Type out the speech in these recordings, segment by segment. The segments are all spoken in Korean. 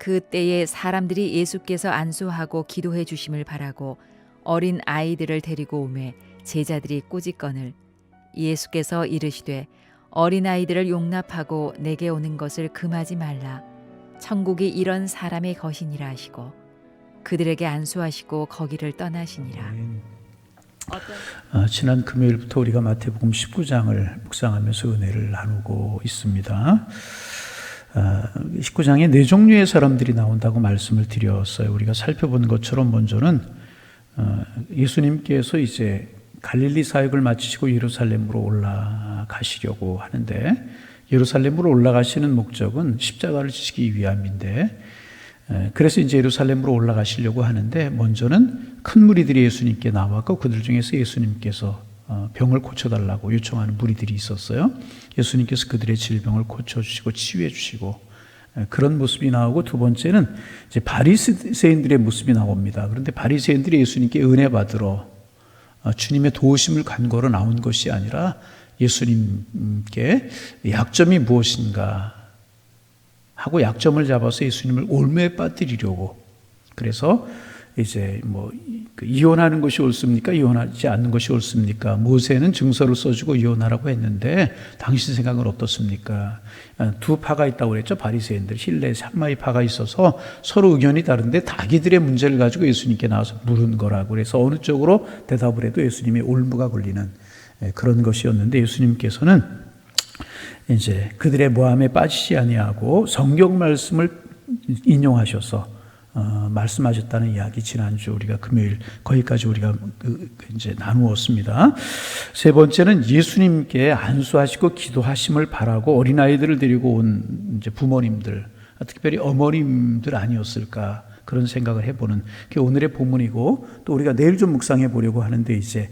그때에 사람들이 예수께서 안수하고 기도해 주심을 바라고 어린 아이들을 데리고 오매 제자들이 꾸짖건을 예수께서 이르시되 어린 아이들을 용납하고 내게 오는 것을 금하지 말라. 천국이 이런 사람의 것이니라 하시고 그들에게 안수하시고 거기를 떠나시니라. 아, 지난 금요일부터 우리가 마태복음 19장을 묵상하면서 은혜를 나누고 있습니다. 아, 19장에 네 종류의 사람들이 나온다고 말씀을 드렸어요. 우리가 살펴본 것처럼 먼저는 어, 예수님께서 이제 갈릴리 사역을 마치시고 예루살렘으로 올라가시려고 하는데 예루살렘으로 올라가시는 목적은 십자가를 지시기 위함인데 에, 그래서 이제 예루살렘으로 올라가시려고 하는데 먼저는 큰 무리들이 예수님께 나왔고 그들 중에서 예수님께서 어, 병을 고쳐달라고 요청하는 무리들이 있었어요. 예수님께서 그들의 질병을 고쳐주시고 치유해주시고 에, 그런 모습이 나오고 두 번째는 이제 바리새인들의 모습이 나옵니다. 그런데 바리새인들이 예수님께 은혜 받으러 어, 주님의 도우심을 간거로 나온 것이 아니라 예수님께 약점이 무엇인가 하고 약점을 잡아서 예수님을 올무에 빠뜨리려고 그래서 이제 뭐그 이혼하는 것이 옳습니까? 이혼하지 않는 것이 옳습니까? 모세는 증서를 써주고 이혼하라고 했는데 당신 생각은 어떻습니까? 아, 두 파가 있다고 그랬죠. 바리새인들 힐레 산마이 파가 있어서 서로 의견이 다른데 자기들의 문제를 가지고 예수님께 나와서 물은 거라고 그래서 어느 쪽으로 대답을 해도 예수님의 올무가 걸리는 예, 그런 것이었는데 예수님께서는 이제 그들의 모함에 빠지지 아니하고 성경 말씀을 인용하셔서 어, 말씀하셨다는 이야기 지난주 우리가 금요일 거기까지 우리가 그, 그 이제 나누었습니다. 세 번째는 예수님께 안수하시고 기도하심을 바라고 어린 아이들을 데리고 온 이제 부모님들, 특별히 어머님들 아니었을까 그런 생각을 해보는 게 오늘의 본문이고 또 우리가 내일 좀 묵상해 보려고 하는데 이제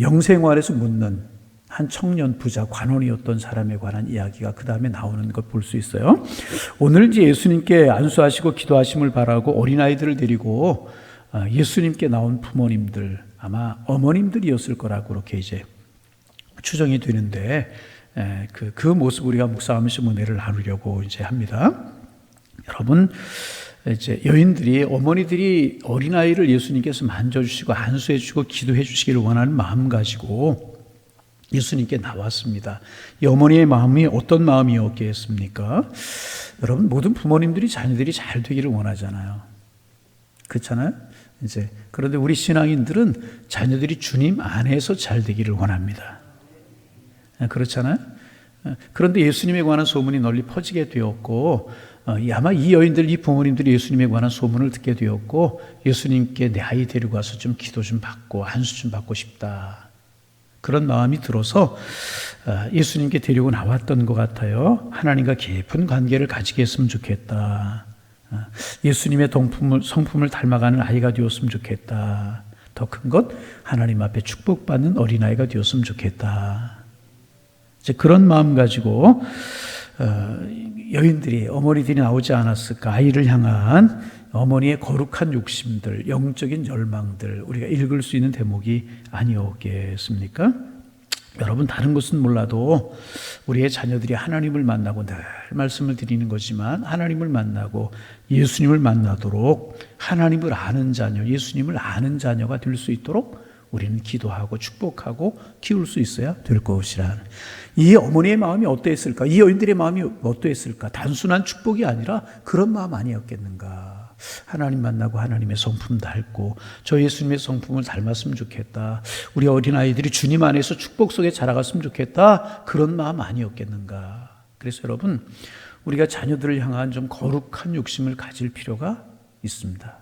영생활에서 묻는 한 청년 부자 관원이었던 사람에 관한 이야기가 그 다음에 나오는 것볼수 있어요. 오늘 이제 예수님께 안수하시고 기도하심을 바라고 어린아이들을 데리고 아, 예수님께 나온 부모님들 아마 어머님들이었을 거라고 그렇게 이제 추정이 되는데 그, 그 모습 우리가 묵상하면서 은혜를 나누려고 이제 합니다. 여러분, 이제 여인들이 어머니들이 어린아이를 예수님께서 만져주시고 안수해주시고 기도해주시기를 원하는 마음 가지고 예수님께 나왔습니다. 이 어머니의 마음이 어떤 마음이었겠습니까? 여러분 모든 부모님들이 자녀들이 잘 되기를 원하잖아요. 그렇잖아요. 이제 그런데 우리 신앙인들은 자녀들이 주님 안에서 잘 되기를 원합니다. 그렇잖아요. 그런데 예수님에 관한 소문이 널리 퍼지게 되었고 어, 아마 이 여인들, 이 부모님들이 예수님에 관한 소문을 듣게 되었고 예수님께 내 아이 데리고 와서 좀 기도 좀 받고 안수 좀 받고 싶다. 그런 마음이 들어서 어, 예수님께 데리고 나왔던 것 같아요. 하나님과 깊은 관계를 가지게 했으면 좋겠다. 어, 예수님의 동품을, 성품을 닮아가는 아이가 되었으면 좋겠다. 더 큰 것, 하나님 앞에 축복받는 어린아이가 되었으면 좋겠다. 이제 그런 마음 가지고, 어, 여인들이, 어머니들이 나오지 않았을까, 아이를 향한 어머니의 거룩한 욕심들, 영적인 열망들, 우리가 읽을 수 있는 대목이 아니었겠습니까? 여러분, 다른 것은 몰라도 우리의 자녀들이 하나님을 만나고 늘 말씀을 드리는 거지만 하나님을 만나고 예수님을 만나도록 하나님을 아는 자녀, 예수님을 아는 자녀가 될 수 있도록 우리는 기도하고 축복하고 키울 수 있어야 될 것이라. 이 어머니의 마음이 어떠했을까? 이 여인들의 마음이 어떠했을까? 단순한 축복이 아니라 그런 마음 아니었겠는가? 하나님 만나고 하나님의 성품 닮고 저 예수님의 성품을 닮았으면 좋겠다. 우리 어린아이들이 주님 안에서 축복 속에 자라갔으면 좋겠다. 그런 마음 아니었겠는가. 그래서 여러분, 우리가 자녀들을 향한 좀 거룩한 욕심을 가질 필요가 있습니다.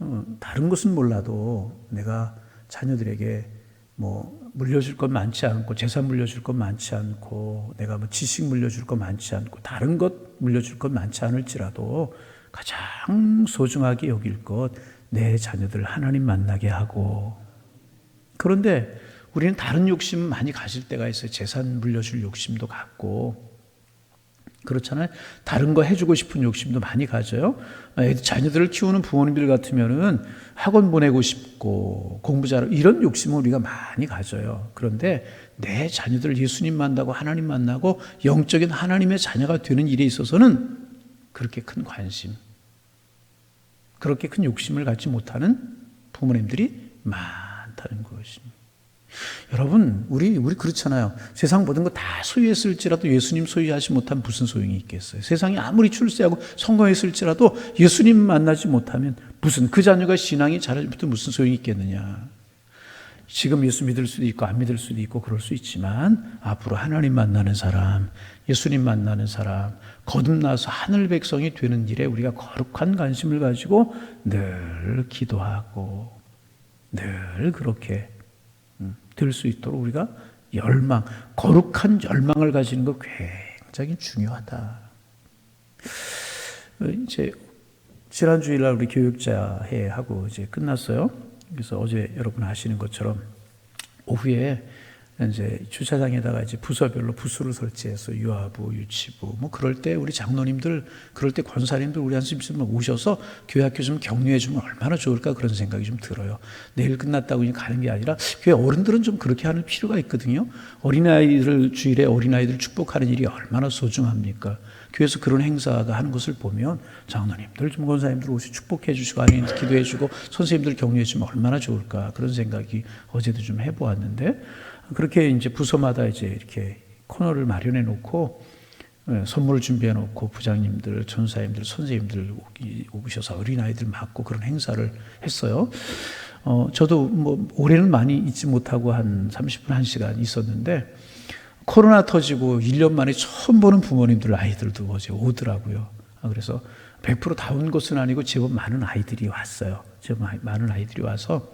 어, 다른 것은 몰라도 내가 자녀들에게 뭐 물려줄 것 많지 않고 재산 물려줄 것 많지 않고 내가 뭐 지식 물려줄 것 많지 않고 다른 것 물려줄 것 많지 않을지라도 가장 소중하게 여길 것, 내 자녀들 하나님 만나게 하고. 그런데 우리는 다른 욕심 많이 가질 때가 있어요. 재산 물려줄 욕심도 갖고. 그렇잖아요. 다른 거 해주고 싶은 욕심도 많이 가져요. 자녀들을 키우는 부모님들 같으면은 학원 보내고 싶고 공부 잘 이런 욕심을 우리가 많이 가져요. 그런데 내 자녀들 예수님 만나고 하나님 만나고 영적인 하나님의 자녀가 되는 일에 있어서는 그렇게 큰 관심 그렇게 큰 욕심을 갖지 못하는 부모님들이 많다는 것입니다. 여러분, 우리, 우리 그렇잖아요. 세상 모든 거 다 소유했을지라도 예수님 소유하지 못한 무슨 소용이 있겠어요. 세상이 아무리 출세하고 성공했을지라도 예수님 만나지 못하면 무슨 그 자녀가 신앙이 못해 무슨 소용이 있겠느냐. 지금 예수 믿을 수도 있고 안 믿을 수도 있고 그럴 수 있지만 앞으로 하나님 만나는 사람, 예수님 만나는 사람, 거듭나서 하늘 백성이 되는 일에 우리가 거룩한 관심을 가지고 늘 기도하고 늘 그렇게 음, 될수 있도록 우리가 열망, 거룩한 열망을 가지는 거 굉장히 중요하다. 어, 이제 지난 주일날 우리 교육자 회 하고 이제 끝났어요. 그래서 어제 여러분 아시는 것처럼 오후에 이제 주차장에다가 이제 부서별로 부스를 설치해서 유아부, 유치부 뭐 그럴 때 우리 장로님들 그럴 때 권사님들 우리 한숨 오셔서 교회 학교 좀 격려해 주면 얼마나 좋을까 그런 생각이 좀 들어요. 내일 끝났다고 그냥 가는 게 아니라 교회 어른들은 좀 그렇게 하는 필요가 있거든요. 어린아이들 주일에 어린아이들 축복하는 일이 얼마나 소중합니까? 교회에서 그런 행사가 하는 것을 보면 장로님들, 좀 권사님들 오시 축복해 주시고 아니 기도해 주고 선생님들 격려해 주면 얼마나 좋을까 그런 생각이 어제도 좀 해보았는데 그렇게 이제 부서마다 이제 이렇게 코너를 마련해 놓고 예, 선물을 준비해 놓고 부장님들, 전사님들, 선생님들 오셔서 어린아이들 맡고 그런 행사를 했어요. 어, 저도 뭐 올해는 많이 있지 못하고 한 30분, 1시간 있었는데 코로나 터지고 1년 만에 처음 보는 부모님들 아이들도 어제 오더라고요. 아, 그래서 100%다 온 것은 아니고 제법 많은 아이들이 왔어요. 제법 많은 아이들이 와서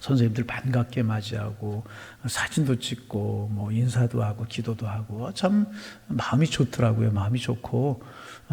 선생님들 반갑게 맞이하고 사진도 찍고 뭐 인사도 하고 기도도 하고 참 마음이 좋더라고요. 마음이 좋고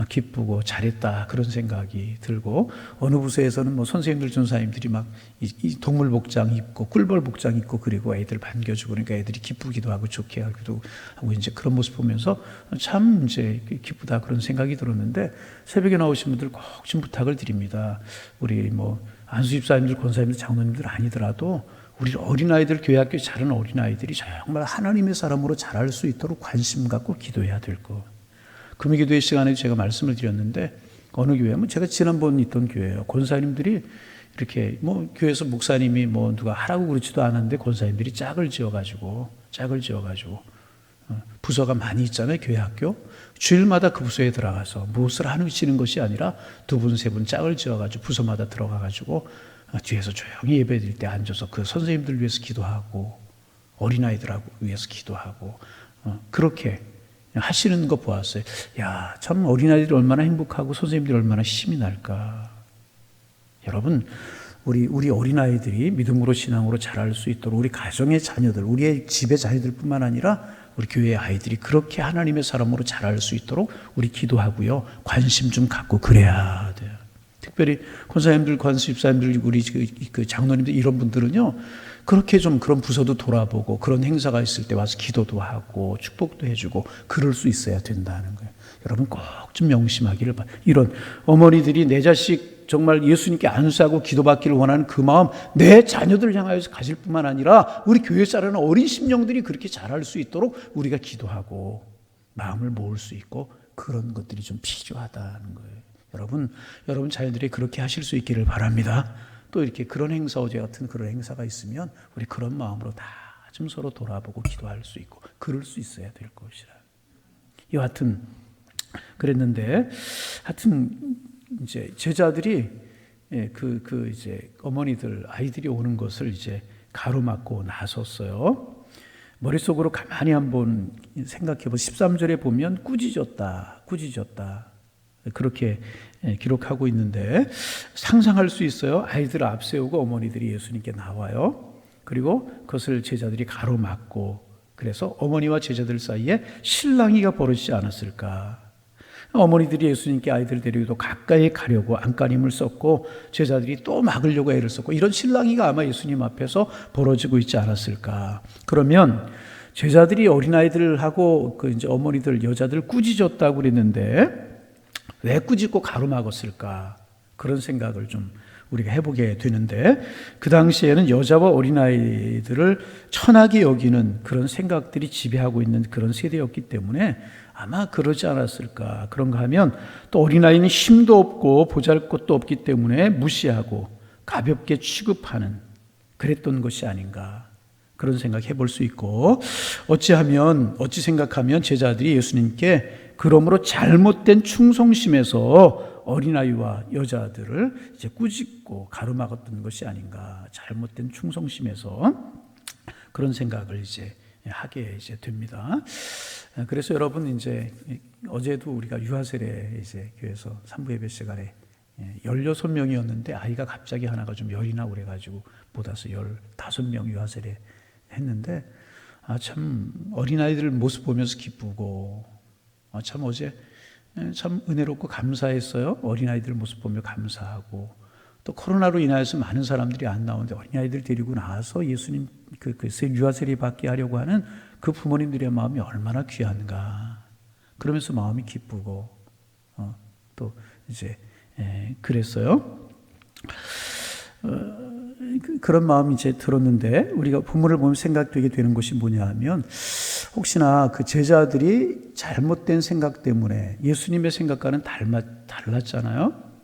기쁘고 잘했다 그런 생각이 들고 어느 부서에서는 뭐 선생님들 전사님들이 막 이 동물 복장 입고 꿀벌 복장 입고 그리고 애들 반겨주고 그러니까 애들이 기쁘기도 하고 좋게 하기도 하고 이제 그런 모습 보면서 참 이제 기쁘다 그런 생각이 들었는데 새벽에 나오신 분들 꼭 좀 부탁을 드립니다. 우리 뭐 안수집사님들, 권사님들, 장로님들 아니더라도 우리 어린아이들, 교회학교 자른 어린아이들이 정말 하나님의 사람으로 자랄 수 있도록 관심 갖고 기도해야 될 거. 금요기도의 시간에 제가 말씀을 드렸는데 어느 교회, 뭐 제가 지난번 있던 교회예요. 권사님들이 이렇게 뭐 교회에서 목사님이 뭐 누가 하라고 그렇지도 않았는데 권사님들이 짝을 지어가지고 짝을 지어가지고 어, 부서가 많이 있잖아요. 교회 학교. 주일마다 그 부서에 들어가서 무엇을 하시는 것이 아니라 두 분, 세 분 짝을 지어가지고 부서마다 들어가가지고 어, 뒤에서 조용히 예배 드릴 때 앉아서 그 선생님들 위해서 기도하고 어린아이들하고 위해서 기도하고 어, 그렇게 하시는 거 보았어요. 야, 참 어린아이들이 얼마나 행복하고 선생님들이 얼마나 힘이 날까. 여러분, 우리, 우리 어린아이들이 믿음으로 신앙으로 자랄 수 있도록 우리 가정의 자녀들, 우리의 집의 자녀들 뿐만 아니라 우리 교회의 아이들이 그렇게 하나님의 사람으로 자랄 수 있도록 우리 기도하고요. 관심 좀 갖고 그래야 돼요. 특별히 권사님들, 관수집사님들, 우리 그, 그 장로님들 이런 분들은요. 그렇게 좀 그런 부서도 돌아보고 그런 행사가 있을 때 와서 기도도 하고 축복도 해주고 그럴 수 있어야 된다는 거예요. 여러분 꼭 좀 명심하기를 바. 이런 어머니들이 내 자식 정말 예수님께 안수하고 기도받기를 원하는 그 마음 내 자녀들 향하여서 가질 뿐만 아니라 우리 교회 자라는 어린 심령들이 그렇게 자랄 수 있도록 우리가 기도하고 마음을 모을 수 있고 그런 것들이 좀 필요하다는 거예요. 여러분, 여러분 자녀들이 그렇게 하실 수 있기를 바랍니다. 또 이렇게 그런 행사 어제 같은 그런 행사가 있으면 우리 그런 마음으로 다 좀 서로 돌아보고 기도할 수 있고 그럴 수 있어야 될 것이라. 여하튼 그랬는데 하여튼 이제 제자들이 예, 그, 그 이제 어머니들 아이들이 오는 것을 이제 가로막고 나섰어요. 머릿속으로 가만히 한번 생각해 보 13절에 보면 꾸짖었다. 꾸짖었다. 그렇게 예, 기록하고 있는데 상상할 수 있어요. 아이들 앞세우고 어머니들이 예수님께 나와요. 그리고 그것을 제자들이 가로막고 그래서 어머니와 제자들 사이에 실랑이가 벌어지지 않았을까. 어머니들이 예수님께 아이들 데리고 가까이 가려고 안간힘을 썼고 제자들이 또 막으려고 애를 썼고 이런 실랑이가 아마 예수님 앞에서 벌어지고 있지 않았을까. 그러면 제자들이 어린아이들하고 그 이제 어머니들 여자들 꾸짖었다고 그랬는데 왜 꾸짖고 가로막았을까? 그런 생각을 좀 우리가 해보게 되는데 그 당시에는 여자와 어린아이들을 천하게 여기는 그런 생각들이 지배하고 있는 그런 세대였기 때문에 아마 그러지 않았을까. 그런가 하면 또 어린아이는 힘도 없고 보잘 것도 없기 때문에 무시하고 가볍게 취급하는 그랬던 것이 아닌가. 그런 생각 해볼 수 있고 어찌하면 어찌 생각하면 제자들이 예수님께 그러므로 잘못된 충성심에서 어린아이와 여자들을 이제 꾸짖고 가로막았던 것이 아닌가 잘못된 충성심에서 그런 생각을 이제 하게 이제 됩니다. 그래서 여러분 이제 어제도 우리가 유아세례 이제 교회에서 삼부 예배 시간에 16명이었는데 아이가 갑자기 하나가 좀 열이 나고 그래가지고 못 와서 15명 유아세례 했는데 아 참 어린아이들 모습 보면서 기쁘고 아 참 어제 참 은혜롭고 감사했어요. 어린아이들 모습 보며 감사하고 또 코로나로 인하여서 많은 사람들이 안 나오는데 어린아이들 데리고 나와서 예수님 그, 그 유아세례 받게 하려고 하는 그 부모님들의 마음이 얼마나 귀한가. 그러면서 마음이 기쁘고 어, 또 이제 에, 그랬어요. 어, 그, 그런 마음이 이제 들었는데 우리가 부모를 보면 생각되게 되는 것이 뭐냐 하면 혹시나 그 제자들이 잘못된 생각 때문에 예수님의 생각과는 닮아, 달랐잖아요.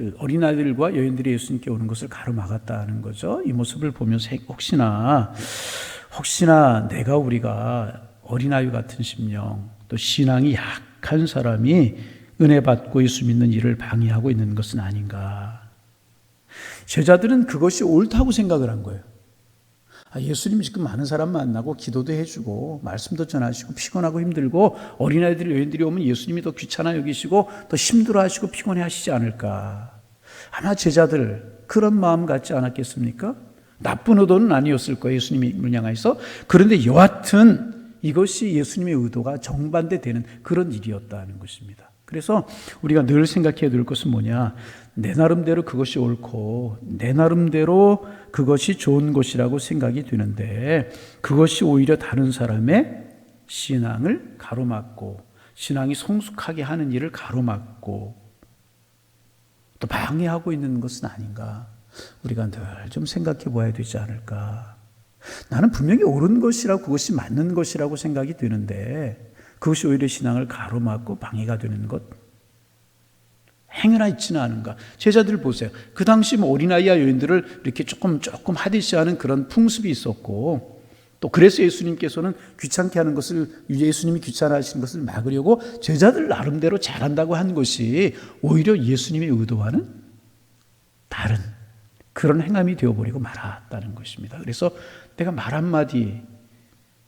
그 어린아이들과 여인들이 예수님께 오는 것을 가로막았다는 거죠. 이 모습을 보면서 혹시나 혹시나 내가 우리가 어린아이 같은 심령 또 신앙이 약한 사람이 은혜 받고 예수 믿는 일을 방해하고 있는 것은 아닌가. 제자들은 그것이 옳다고 생각을 한 거예요. 아, 예수님이 지금 많은 사람 만나고 기도도 해주고 말씀도 전하시고 피곤하고 힘들고 어린아이들 여인들이 오면 예수님이 더 귀찮아 여기시고 더 힘들어하시고 피곤해 하시지 않을까. 아마 제자들 그런 마음 같지 않았겠습니까? 나쁜 의도는 아니었을 거예요. 예수님을 향해서. 그런데 여하튼 이것이 예수님의 의도가 정반대되는 그런 일이었다는 것입니다. 그래서 우리가 늘 생각해야 될 것은 뭐냐. 내 나름대로 그것이 옳고 내 나름대로 그것이 좋은 것이라고 생각이 되는데 그것이 오히려 다른 사람의 신앙을 가로막고 신앙이 성숙하게 하는 일을 가로막고 또 방해하고 있는 것은 아닌가. 우리가 늘 좀 생각해 봐야 되지 않을까. 나는 분명히 옳은 것이라고 그것이 맞는 것이라고 생각이 되는데 그것이 오히려 신앙을 가로막고 방해가 되는 것. 행여나 있지는 않은가. 제자들 보세요. 그 당시 뭐 어린아이와 여인들을 이렇게 조금 조금 하듯이하는 그런 풍습이 있었고 또 그래서 예수님께서는 귀찮게 하는 것을 예수님이 귀찮아하시는 것을 막으려고 제자들 나름대로 잘한다고 한 것이 오히려 예수님의 의도와는 다른 그런 행함이 되어버리고 말았다는 것입니다. 그래서 내가 말 한마디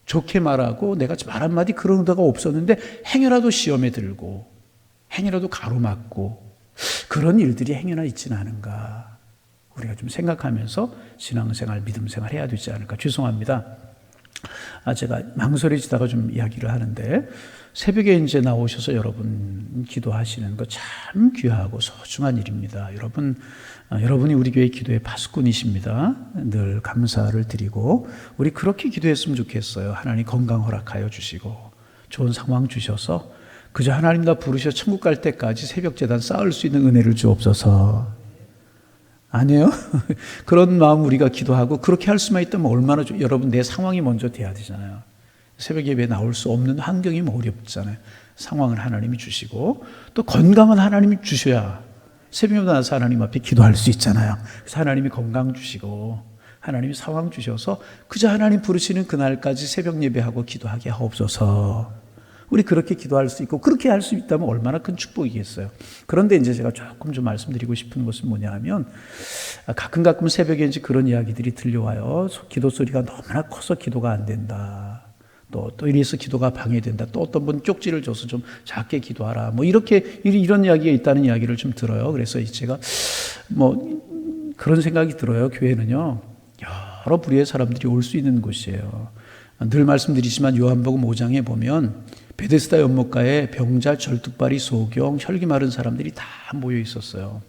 좋게 말하고 내가 말 한마디 그런 의도가 없었는데 행여라도 시험에 들고 행여라도 가로막고 그런 일들이 행여나 있지는 않은가 우리가 좀 생각하면서 신앙생활 믿음생활 해야 되지 않을까 죄송합니다. 아 제가 망설여지다가 좀 이야기를 하는데 새벽에 이제 나오셔서 여러분 기도하시는 거 참 귀하고 소중한 일입니다. 여러분 아, 여러분이 우리 교회 기도의 파수꾼이십니다. 늘 감사를 드리고 우리 그렇게 기도했으면 좋겠어요. 하나님 건강 허락하여 주시고 좋은 상황 주셔서 그저 하나님 나 부르셔 천국 갈 때까지 새벽 재단 쌓을 수 있는 은혜를 주옵소서. 아니에요? 그런 마음 우리가 기도하고 그렇게 할 수만 있다면 얼마나 좋 여러분 내 상황이 먼저 돼야 되잖아요. 새벽 예배 나올 수 없는 환경이 뭐 어렵잖아요. 상황을 하나님이 주시고 또 건강은 하나님이 주셔야 새벽에 나서 하나님 앞에 기도할 수 있잖아요. 그래서 하나님이 건강 주시고 하나님이 상황 주셔서 그저 하나님 부르시는 그날까지 새벽 예배하고 기도하게 하옵소서. 우리 그렇게 기도할 수 있고 그렇게 할 수 있다면 얼마나 큰 축복이겠어요. 그런데 이제 제가 조금 좀 말씀드리고 싶은 것은 뭐냐 하면 가끔 가끔 새벽에 이제 그런 이야기들이 들려와요. 기도 소리가 너무나 커서 기도가 안 된다. 또, 또 이래서 기도가 방해된다. 또 어떤 분 쪽지를 줘서 좀 작게 기도하라. 뭐 이렇게 이런 이야기가 있다는 이야기를 좀 들어요. 그래서 제가 뭐 그런 생각이 들어요. 교회는요. 여러 부류의 사람들이 올 수 있는 곳이에요. 늘 말씀드리지만 요한복음 5장에 보면 베데스다 연못가에 병자, 절뚝발이, 소경, 혈기 마른 사람들이 다 모여 있었어요.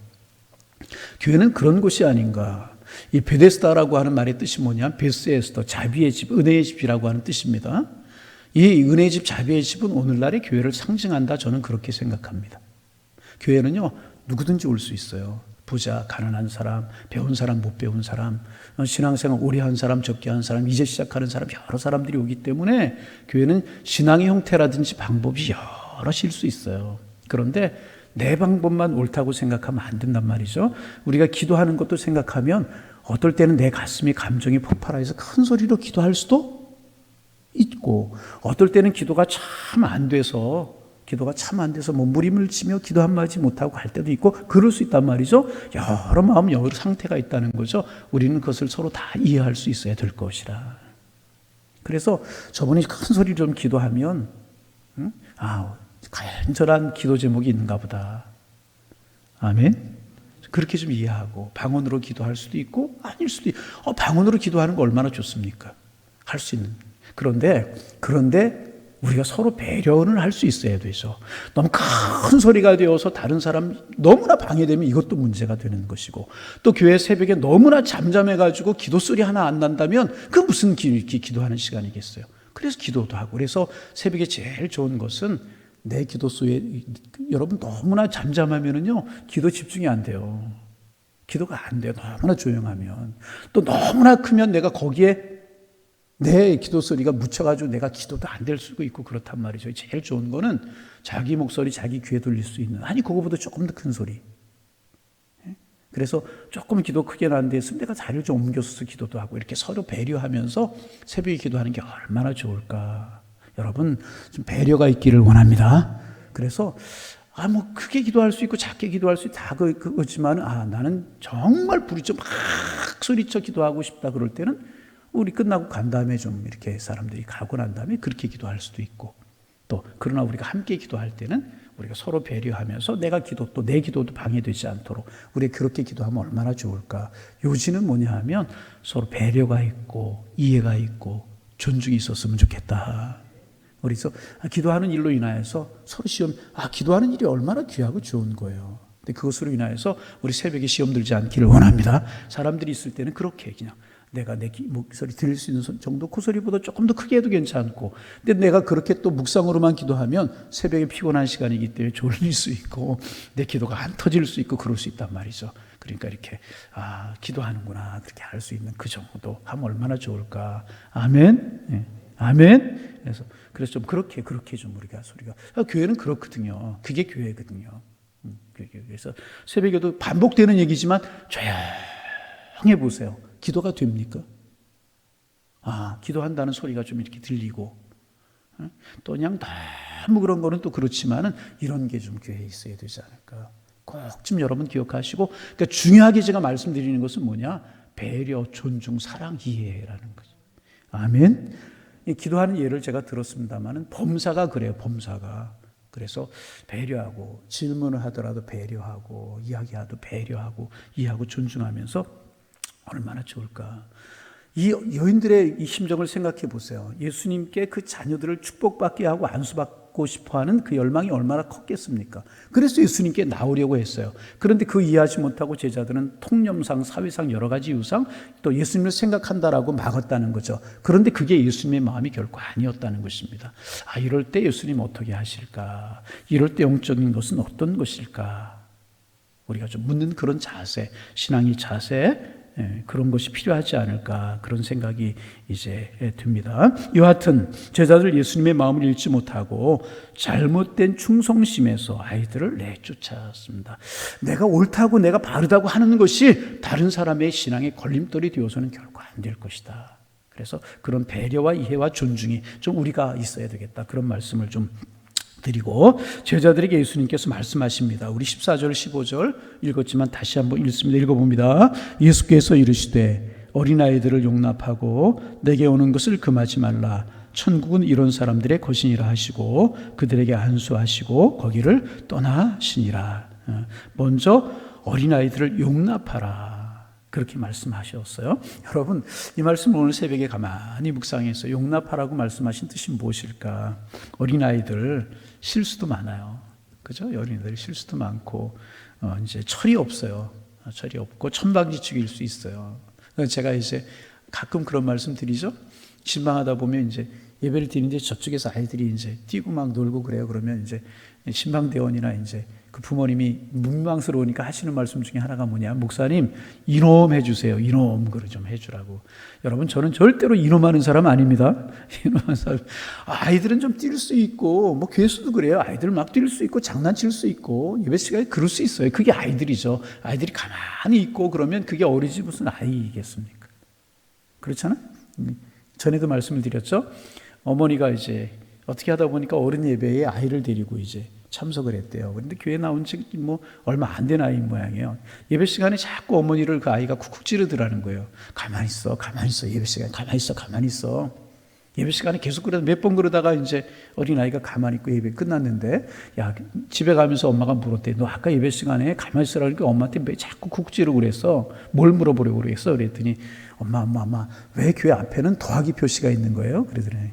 교회는 그런 곳이 아닌가. 이 베데스다라고 하는 말의 뜻이 뭐냐? 베스에스더, 자비의 집, 은혜의 집이라고 하는 뜻입니다. 이 은혜의 집, 자비의 집은 오늘날의 교회를 상징한다. 저는 그렇게 생각합니다. 교회는요, 누구든지 올 수 있어요. 부자, 가난한 사람, 배운 사람, 못 배운 사람, 어, 신앙생활 오래 한 사람, 적게 한 사람, 이제 시작하는 사람 여러 사람들이 오기 때문에 교회는 신앙의 형태라든지 방법이 여럿일 수 있어요. 그런데 내 방법만 옳다고 생각하면 안 된단 말이죠. 우리가 기도하는 것도 생각하면 어떨 때는 내 가슴이 감정이 폭발해서 큰 소리로 기도할 수도 있고 어떨 때는 기도가 참 안 돼서 기도가 참 안 돼서 몸부림을 치며 기도 한마디 못하고 갈 때도 있고 그럴 수 있단 말이죠. 여러 마음 여러 상태가 있다는 거죠. 우리는 그것을 서로 다 이해할 수 있어야 될 것이라. 그래서 저분이 큰 소리로 좀 기도하면 응? 아 간절한 기도 제목이 있는가 보다. 아멘. 그렇게 좀 이해하고 방언으로 기도할 수도 있고 아닐 수도 있고 어, 방언으로 기도하는 거 얼마나 좋습니까? 할 수 있는. 그런데 그런데 우리가 서로 배려를 할수 있어야 되죠. 너무 큰 소리가 되어서 다른 사람 너무나 방해되면 이것도 문제가 되는 것이고 또 교회 새벽에 너무나 잠잠해가지고 기도 소리 하나 안 난다면 그 무슨 기, 기, 기도하는 시간이겠어요. 그래서 기도도 하고 그래서 새벽에 제일 좋은 것은 내 기도 소에 여러분 너무나 잠잠하면은요 기도 집중이 안 돼요. 기도가 안 돼요. 너무나 조용하면 또 너무나 크면 내가 거기에 내 기도 소리가 묻혀가지고 내가 기도도 안 될 수도 있고 그렇단 말이죠. 제일 좋은 거는 자기 목소리 자기 귀에 들릴 수 있는 아니 그거보다 조금 더 큰 소리. 예? 그래서 조금 기도 크게 나는데 내가 자리를 좀 옮겨서 기도도 하고 이렇게 서로 배려하면서 새벽에 기도하는 게 얼마나 좋을까. 여러분 좀 배려가 있기를 원합니다. 그래서 아 뭐 크게 기도할 수 있고 작게 기도할 수 있고 다 그- 그거지만 아 나는 정말 부리쳐 막 소리쳐 기도하고 싶다 그럴 때는 우리 끝나고 간 다음에 좀 이렇게 사람들이 가고 난 다음에 그렇게 기도할 수도 있고 또 그러나 우리가 함께 기도할 때는 우리가 서로 배려하면서 내가 기도 또 내 기도도 방해되지 않도록 우리 그렇게 기도하면 얼마나 좋을까. 요지는 뭐냐 하면 서로 배려가 있고 이해가 있고 존중이 있었으면 좋겠다. 그래서 아, 기도하는 일로 인하여서 서로 시험 아 기도하는 일이 얼마나 귀하고 좋은 거예요. 근데 그것으로 인하여서 우리 새벽에 시험 들지 않기를 원합니다. 사람들이 있을 때는 그렇게 그냥 내가 내 기- 목소리 들릴 수 있는 소- 정도 그 소리보다 조금 더 크게 해도 괜찮고 근데 내가 그렇게 또 묵상으로만 기도하면 새벽에 피곤한 시간이기 때문에 졸릴 수 있고 내 기도가 안 터질 수 있고 그럴 수 있단 말이죠. 그러니까 이렇게 아 기도하는구나 그렇게 할수 있는 그 정도 하면 얼마나 좋을까. 아멘. 예. 아멘. 그래서 그래서 좀 그렇게 그렇게 좀 우리가 소리가 아, 교회는 그렇거든요. 그게 교회거든요. 음, 그래서 새벽에도 반복되는 얘기지만 조용해 보세요. 기도가 됩니까? 아, 기도한다는 소리가 좀 이렇게 들리고 어? 또 그냥 너무 그런 거는 또 그렇지만은 이런 게 좀 교회에 있어야 되지 않을까. 꼭 좀 여러분 기억하시고 그러니까 중요하게 제가 말씀드리는 것은 뭐냐? 배려, 존중, 사랑, 이해라는 거죠. 아멘. 이 기도하는 예를 제가 들었습니다만은 범사가 그래요. 범사가. 그래서 배려하고 질문을 하더라도 배려하고 이야기하도 배려하고 이해하고 존중하면서 얼마나 좋을까. 이 여인들의 이 심정을 생각해 보세요. 예수님께 그 자녀들을 축복받게 하고 안수받고 싶어 하는 그 열망이 얼마나 컸겠습니까? 그래서 예수님께 나오려고 했어요. 그런데 그 이해하지 못하고 제자들은 통념상, 사회상 여러 가지 이유상 또 예수님을 생각한다라고 막았다는 거죠. 그런데 그게 예수님의 마음이 결코 아니었다는 것입니다. 아, 이럴 때 예수님 어떻게 하실까? 이럴 때 영적인 것은 어떤 것일까? 우리가 좀 묻는 그런 자세, 신앙의 자세, 예, 그런 것이 필요하지 않을까 그런 생각이 이제 듭니다. 여하튼 제자들 예수님의 마음을 잃지 못하고 잘못된 충성심에서 아이들을 내쫓았습니다. 내가 옳다고 내가 바르다고 하는 것이 다른 사람의 신앙의 걸림돌이 되어서는 결코 안 될 것이다. 그래서 그런 배려와 이해와 존중이 좀 우리가 있어야 되겠다. 그런 말씀을 좀 드리고 제자들에게 예수님께서 말씀하십니다. 우리 14절 15절 읽었지만 다시 한번 읽습니다. 읽어봅니다. 예수께서 이르시되 어린아이들을 용납하고 내게 오는 것을 금하지 말라. 천국은 이런 사람들의 것이니라 하시고 그들에게 안수하시고 거기를 떠나시니라. 어, 먼저 어린아이들을 용납하라. 그렇게 말씀하셨어요. 여러분, 이 말씀 오늘 새벽에 가만히 묵상해서 용납하라고 말씀하신 뜻이 무엇일까? 어린아이들 실수도 많아요. 그죠? 어린이들 실수도 많고, 어, 이제 철이 없어요. 어, 철이 없고, 천방지축일 수 있어요. 제가 이제 가끔 그런 말씀 드리죠. 신방하다 보면 이제 예배를 드리는데 저쪽에서 아이들이 이제 뛰고 막 놀고 그래요. 그러면 이제 신방대원이나 이제 그 부모님이 문망스러우니까 하시는 말씀 중에 하나가 뭐냐. 목사님, 이놈 해주세요. 이놈, 그걸 좀 해주라고. 여러분, 저는 절대로 이놈하는 사람 아닙니다. 이놈하는 사람. 아이들은 좀 뛸 수 있고, 뭐, 교회에서도 그래요. 아이들 막 뛸 수 있고, 장난칠 수 있고, 예배 시간에 그럴 수 있어요. 그게 아이들이죠. 아이들이 가만히 있고, 그러면 그게 어리지 무슨 아이겠습니까? 그렇잖아? 음, 전에도 말씀을 드렸죠. 어머니가 이제 어떻게 하다 보니까 어른 예배에 아이를 데리고 이제 참석을 했대요. 그런데 교회 나온 지 뭐 얼마 안 된 아이인 모양이에요. 예배 시간에 자꾸 어머니를 그 아이가 쿡쿡 찌르더라는 거예요. 가만히 있어, 가만히 있어. 예배 시간에 가만히 있어, 가만히 있어. 예배 시간에 계속 그러다 몇번 그러다가 이제 어린 아이가 가만히 있고 예배 끝났는데 야 집에 가면서 엄마가 물었대. 너 아까 예배 시간에 가만히 있으라니까 엄마한테 왜 자꾸 쿡 찌르고 그랬어? 뭘 물어보려고 그랬어? 그랬더니 엄마, 엄마, 엄마 왜 교회 앞에는 더하기 표시가 있는 거예요? 그러더니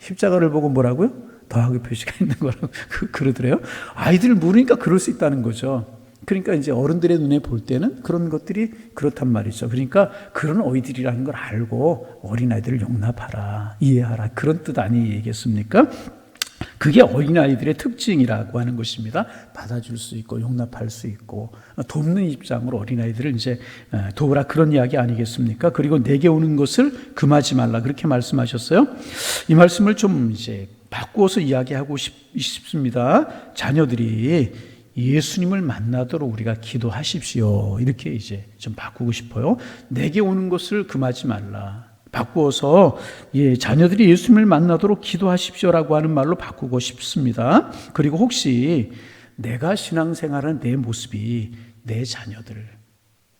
십자가를 보고 뭐라고요? 더하기 표시가 있는 거라고 그- 그러더래요. 아이들 물으니까 그럴 수 있다는 거죠. 그러니까 이제 어른들의 눈에 볼 때는 그런 것들이 그렇단 말이죠. 그러니까 그런 어이들이라는 걸 알고 어린아이들을 용납하라, 이해하라. 그런 뜻 아니겠습니까? 그게 어린아이들의 특징이라고 하는 것입니다. 받아줄 수 있고, 용납할 수 있고, 돕는 입장으로 어린아이들을 이제 도우라 그런 이야기 아니겠습니까? 그리고 내게 오는 것을 금하지 말라. 그렇게 말씀하셨어요. 이 말씀을 좀 이제 바꾸어서 이야기하고 싶, 싶습니다. 자녀들이 예수님을 만나도록 우리가 기도하십시오. 이렇게 이제 좀 바꾸고 싶어요. 내게 오는 것을 금하지 말라. 바꾸어서 예, 자녀들이 예수님을 만나도록 기도하십시오라고 하는 말로 바꾸고 싶습니다. 그리고 혹시 내가 신앙생활하는 내 모습이 내 자녀들,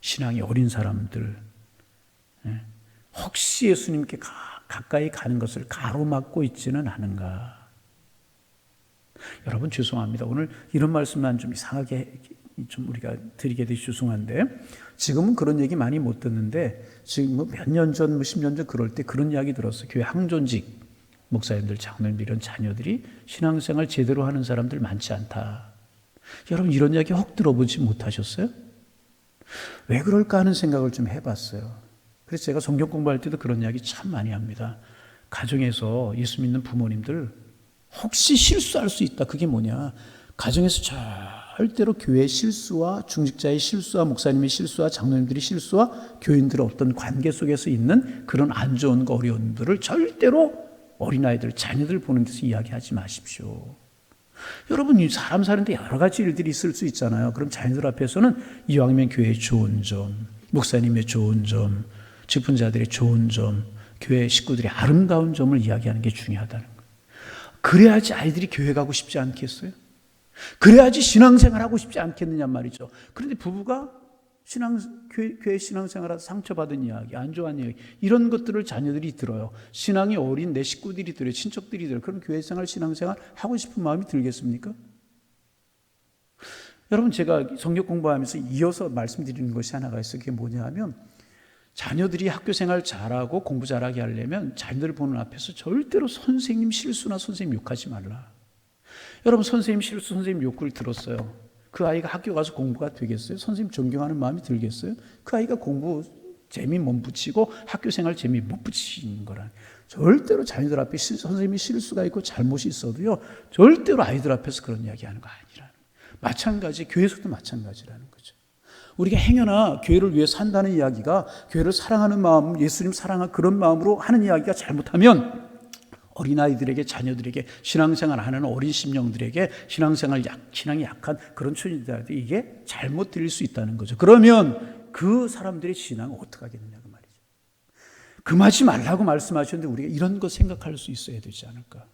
신앙이 어린 사람들, 예, 혹시 예수님께 가, 가까이 가는 것을 가로막고 있지는 않은가? 여러분 죄송합니다. 오늘 이런 말씀만 좀 이상하게 좀 우리가 드리게 되시 죄송한데 지금은 그런 얘기 많이 못 듣는데 지금 뭐 몇 년 전, 뭐 10년 전 그럴 때 그런 이야기 들었어요. 교회 항존직 목사님들, 장로님들 이런 자녀들이 신앙생활 제대로 하는 사람들 많지 않다. 여러분 이런 이야기 혹 들어보지 못하셨어요? 왜 그럴까 하는 생각을 좀 해봤어요. 그래서 제가 성경 공부할 때도 그런 이야기 참 많이 합니다. 가정에서 예수 믿는 부모님들 혹시 실수할 수 있다. 그게 뭐냐? 가정에서 절대로 교회의 실수와 중직자의 실수와 목사님의 실수와 장로님들의 실수와 교인들의 어떤 관계 속에서 있는 그런 안 좋은 거 어려움들을 절대로 어린아이들, 자녀들 보는 데서 이야기하지 마십시오. 여러분, 이 사람 사는데 여러 가지 일들이 있을 수 있잖아요. 그럼 자녀들 앞에서는 이왕이면 교회의 좋은 점, 목사님의 좋은 점, 직분자들의 좋은 점, 교회 식구들의 아름다운 점을 이야기하는 게 중요하다는 거예요. 그래야지 아이들이 교회 가고 싶지 않겠어요? 그래야지 신앙생활 하고 싶지 않겠느냐 말이죠. 그런데 부부가 신앙, 교회, 교회 신앙생활하다 상처받은 이야기, 안 좋아하는 이야기, 이런 것들을 자녀들이 들어요. 신앙이 어린 내 식구들이 들어요. 친척들이 들어요. 그럼 교회 생활, 신앙생활 하고 싶은 마음이 들겠습니까? 여러분, 제가 성경 공부하면서 이어서 말씀드리는 것이 하나가 있어요. 그게 뭐냐 하면, 자녀들이 학교 생활 잘하고 공부 잘하게 하려면 자녀들 보는 앞에서 절대로 선생님 실수나 선생님 욕하지 말라. 여러분 선생님 실수, 선생님 욕을 들었어요. 그 아이가 학교 가서 공부가 되겠어요? 선생님 존경하는 마음이 들겠어요? 그 아이가 공부 재미 못 붙이고 학교 생활 재미 못 붙이는 거라. 절대로 자녀들 앞에 실, 선생님이 실수가 있고 잘못이 있어도요. 절대로 아이들 앞에서 그런 이야기 하는 거 아니라는. 마찬가지 교회에서도 마찬가지라는 거죠. 우리가 행여나 교회를 위해 산다는 이야기가 교회를 사랑하는 마음, 예수님 사랑한 그런 마음으로 하는 이야기가 잘못하면 어린아이들에게 자녀들에게 신앙생활 하는 어린 심령들에게 신앙생활 약, 신앙이 약한 그런 초년들한테 이게 잘못 들릴 수 있다는 거죠. 그러면 그 사람들의 신앙은 어떻게 하겠느냐 그 말이죠. 금하지 말라고 말씀하셨는데 우리가 이런 거 생각할 수 있어야 되지 않을까.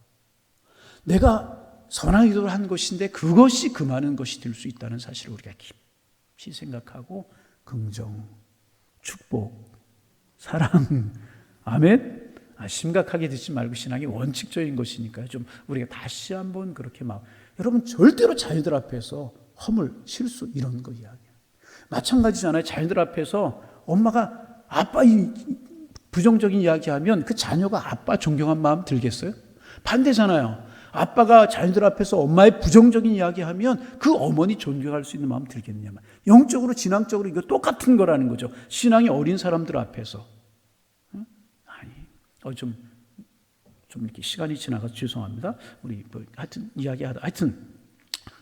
내가 선한 의도를 한 것인데 그것이 금하는 것이 될 수 있다는 사실을 우리가 깊이 생각하고 긍정, 축복, 사랑, 아멘. 아, 심각하게 듣지 말고 신앙이 원칙적인 것이니까요. 좀 우리가 다시 한번 그렇게 막 여러분 절대로 자녀들 앞에서 허물, 실수 이런 거 이야기해요. 마찬가지잖아요. 자녀들 앞에서 엄마가 아빠 이 부정적인 이야기하면 그 자녀가 아빠 존경한 마음 들겠어요? 반대잖아요. 아빠가 자녀들 앞에서 엄마의 부정적인 이야기하면 그 어머니 존경할 수 있는 마음 들겠느냐. 영적으로 진앙적으로 이거 똑같은 거라는 거죠. 신앙이 어린 사람들 앞에서. 어, 좀 좀 이렇게 시간이 지나가서 죄송합니다. 우리 뭐 하여튼 이야기하다 하여튼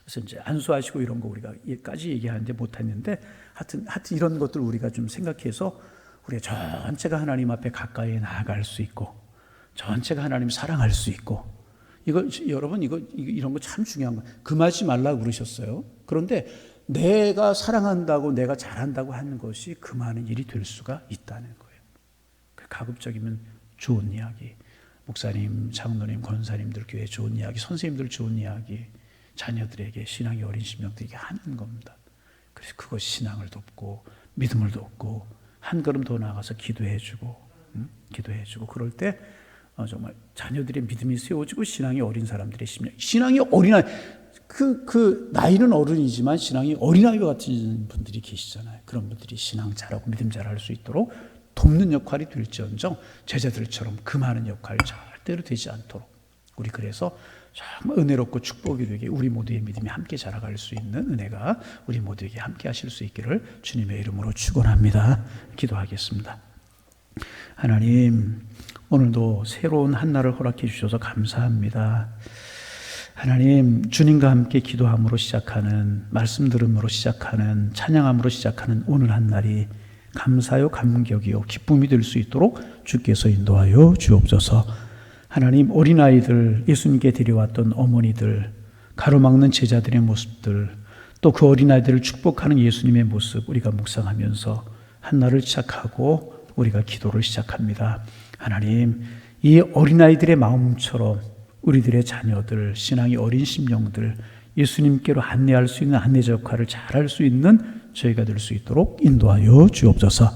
그래서 이제 안수하시고 이런 거 우리가 여기까지 얘기하는데 못했는데 하여튼 하여튼 이런 것들 우리가 좀 생각해서 우리가 전체가 하나님 앞에 가까이 나아갈 수 있고 전체가 하나님 사랑할 수 있고 이거 여러분 이거- 이런 거 참 중요한 거 금하지 말라 그러셨어요. 그런데 내가 사랑한다고 내가 잘한다고 하는 것이 금하는 일이 될 수가 있다는 거예요. 그 가급적이면 좋은 이야기, 목사님, 장로님, 권사님들 교회 좋은 이야기, 선생님들 좋은 이야기, 자녀들에게 신앙이 어린 심령들에게 하는 겁니다. 그래서 그것이 신앙을 돕고 믿음을 돕고 한 걸음 더 나아가서 기도해주고 음? 기도해주고 그럴 때 어, 정말 자녀들의 믿음이 세워지고 신앙이 어린 사람들의 심령 신앙이 어린아이 그, 그 나이는 어른이지만 신앙이 어린아이와 같은 분들이 계시잖아요. 그런 분들이 신앙 잘하고 믿음 잘할 수 있도록 돕는 역할이 될지언정 제자들처럼 그 많은 역할 절대로 되지 않도록 우리 그래서 정말 은혜롭고 축복이 되게 우리 모두의 믿음이 함께 자라갈 수 있는 은혜가 우리 모두에게 함께 하실 수 있기를 주님의 이름으로 축원합니다. 기도하겠습니다. 하나님 오늘도 새로운 한 날을 허락해 주셔서 감사합니다. 하나님 주님과 함께 기도함으로 시작하는 말씀 들음으로 시작하는 찬양함으로 시작하는 오늘 한 날이 감사요 감격이요 기쁨이 될 수 있도록 주께서 인도하여 주옵소서. 하나님 어린아이들 예수님께 데려왔던 어머니들 가로막는 제자들의 모습들 또 그 어린아이들을 축복하는 예수님의 모습 우리가 묵상하면서 한 날을 시작하고 우리가 기도를 시작합니다. 하나님 이 어린아이들의 마음처럼 우리들의 자녀들 신앙이 어린 심령들 예수님께로 안내할 수 있는 안내자 역할을 잘 할 수 있는 저희가 될 수 있도록 인도하여 주옵소서.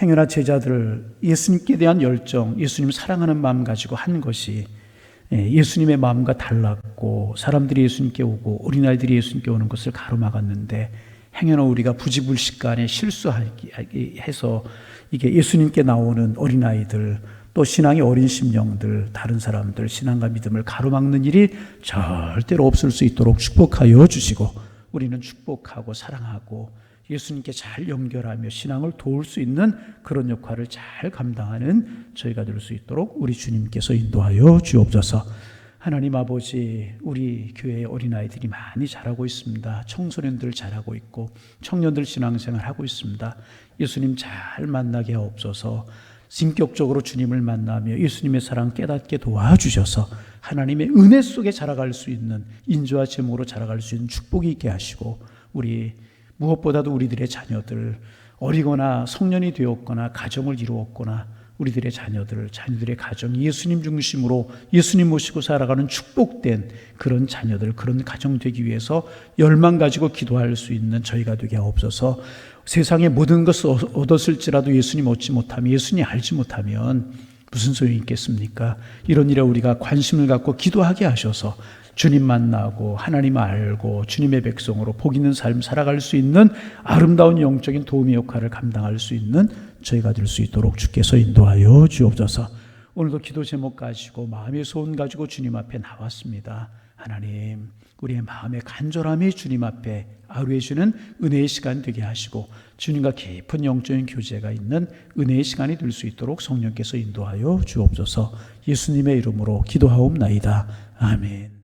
행여나 제자들 예수님께 대한 열정, 예수님 사랑하는 마음 가지고 한 것이 예, 예수님의 마음과 달랐고 사람들이 예수님께 오고 어린아이들이 예수님께 오는 것을 가로막았는데 행여나 우리가 부지불식간에 실수해서 이게 예수님께 나오는 어린아이들 또 신앙이 어린 심령들 다른 사람들 신앙과 믿음을 가로막는 일이 절대로 없을 수 있도록 축복하여 주시고 우리는 축복하고 사랑하고 예수님께 잘 연결하며 신앙을 도울 수 있는 그런 역할을 잘 감당하는 저희가 될 수 있도록 우리 주님께서 인도하여 주옵소서. 하나님 아버지, 우리 교회의 어린아이들이 많이 자라고 있습니다. 청소년들 자라고 있고, 청년들 신앙생활 하고 있습니다. 예수님 잘 만나게 하옵소서. 인격적으로 주님을 만나며 예수님의 사랑 깨닫게 도와주셔서 하나님의 은혜 속에 자라갈 수 있는 인조와 제목으로 자라갈 수 있는 축복이 있게 하시고 우리 무엇보다도 우리들의 자녀들 어리거나 성년이 되었거나 가정을 이루었거나 우리들의 자녀들, 자녀들의 가정 예수님 중심으로 예수님 모시고 살아가는 축복된 그런 자녀들, 그런 가정 되기 위해서 열망 가지고 기도할 수 있는 저희가 되게 하옵소서. 세상의 모든 것을 얻었을지라도 예수님 얻지 못하면 예수님 알지 못하면 무슨 소용이 있겠습니까? 이런 일에 우리가 관심을 갖고 기도하게 하셔서 주님 만나고 하나님 알고 주님의 백성으로 복 있는 삶 살아갈 수 있는 아름다운 영적인 도움의 역할을 감당할 수 있는 저희가 될 수 있도록 주께서 인도하여 주옵소서. 오늘도 기도 제목 가지고 마음의 소원 가지고 주님 앞에 나왔습니다. 하나님, 우리의 마음의 간절함이 주님 앞에 주는 은혜의 시간 되게 하시고 주님과 깊은 영적인 교제가 있는 은혜의 시간이 될 수 있도록 성령께서 인도하여 주옵소서. 예수님의 이름으로 기도하옵나이다. 아멘.